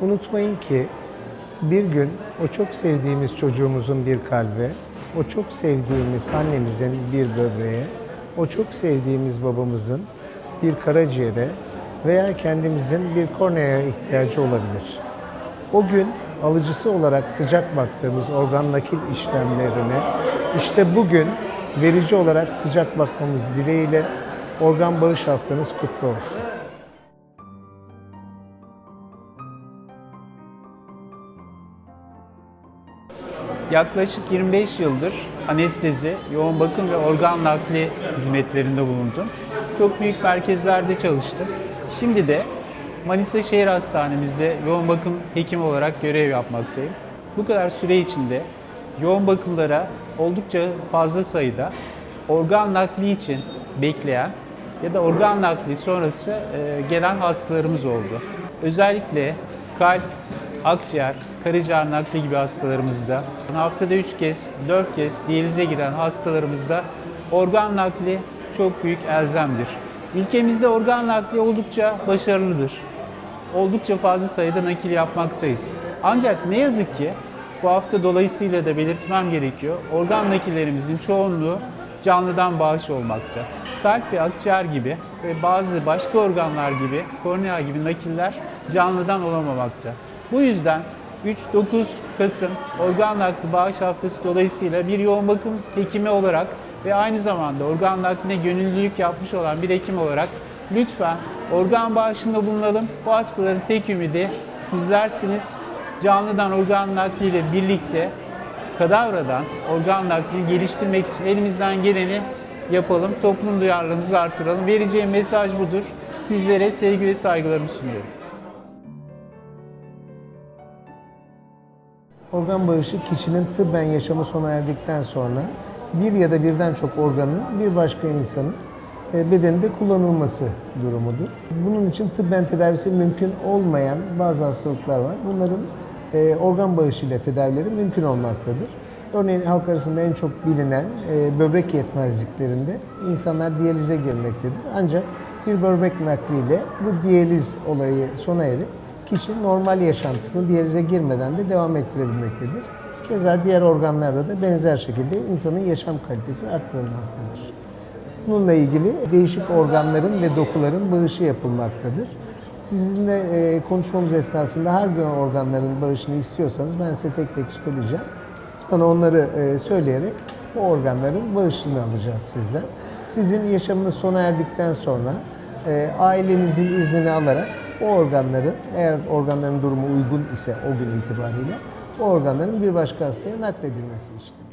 Unutmayın ki bir gün o çok sevdiğimiz çocuğumuzun bir kalbe, o çok sevdiğimiz annemizin bir böbreğe, o çok sevdiğimiz babamızın bir karaciğere veya kendimizin bir korneaya ihtiyacı olabilir. O gün alıcısı olarak sıcak baktığımız organ nakil işlemlerine işte bugün verici olarak sıcak bakmamız dileğiyle organ bağış haftanız kutlu olsun. Yaklaşık 25 yıldır anestezi, yoğun bakım ve organ nakli hizmetlerinde bulundum. Çok büyük merkezlerde çalıştım. Şimdi de Manisa Şehir Hastanemizde yoğun bakım hekimi olarak görev yapmaktayım. Bu kadar süre içinde yoğun bakımlara oldukça fazla sayıda organ nakli için bekleyen ya da organ nakli sonrası e, gelen hastalarımız oldu. Özellikle kalp, akciğer, karaciğer nakli gibi hastalarımızda, haftada 3 kez, 4 kez diyalize giren hastalarımızda organ nakli çok büyük elzemdir. Ülkemizde organ nakli oldukça başarılıdır. Oldukça fazla sayıda nakil yapmaktayız. Ancak ne yazık ki bu hafta dolayısıyla da belirtmem gerekiyor. Organ nakillerimizin çoğunluğu canlıdan bağış olmakta. Kalp ve akciğer gibi ve bazı başka organlar gibi, kornea gibi nakiller canlıdan olamamakta. Bu yüzden 3-9 Kasım Organ Nakli Bağış Haftası dolayısıyla bir yoğun bakım hekimi olarak ve aynı zamanda organ nakline gönüllülük yapmış olan bir hekim olarak lütfen organ bağışında bulunalım. Bu hastaların tek ümidi sizlersiniz. Canlıdan organ nakliyle birlikte kadavradan organ naklini geliştirmek için elimizden geleni yapalım. Toplum duyarlılığımızı artıralım. Vereceğim mesaj budur. Sizlere sevgi ve saygılarımı sunuyorum. Organ bağışı kişinin tıbben yaşamı sona erdikten sonra bir ya da birden çok organın bir başka insanın e, bedeninde kullanılması durumudur. Bunun için tıbben tedavisi mümkün olmayan bazı hastalıklar var. Bunların e, organ bağışıyla tedavileri mümkün olmaktadır. Örneğin halk arasında en çok bilinen e, böbrek yetmezliklerinde insanlar diyalize girmektedir. Ancak bir böbrek nakliyle bu diyaliz olayı sona erip kişi normal yaşantısını diyalize girmeden de devam ettirebilmektedir. Keza diğer organlarda da benzer şekilde insanın yaşam kalitesi arttırılmaktadır. Bununla ilgili değişik organların ve dokuların bağışı yapılmaktadır. Sizinle e, konuşmamız esnasında hangi organların bağışını istiyorsanız ben size tek tek söyleyeceğim. Siz bana onları e, söyleyerek bu organların bağışını alacağız sizden. Sizin yaşamınız sona erdikten sonra e, ailenizin iznini alarak o organların eğer organların durumu uygun ise o gün itibariyle o organların bir başka hastaya nakledilmesi işlemi.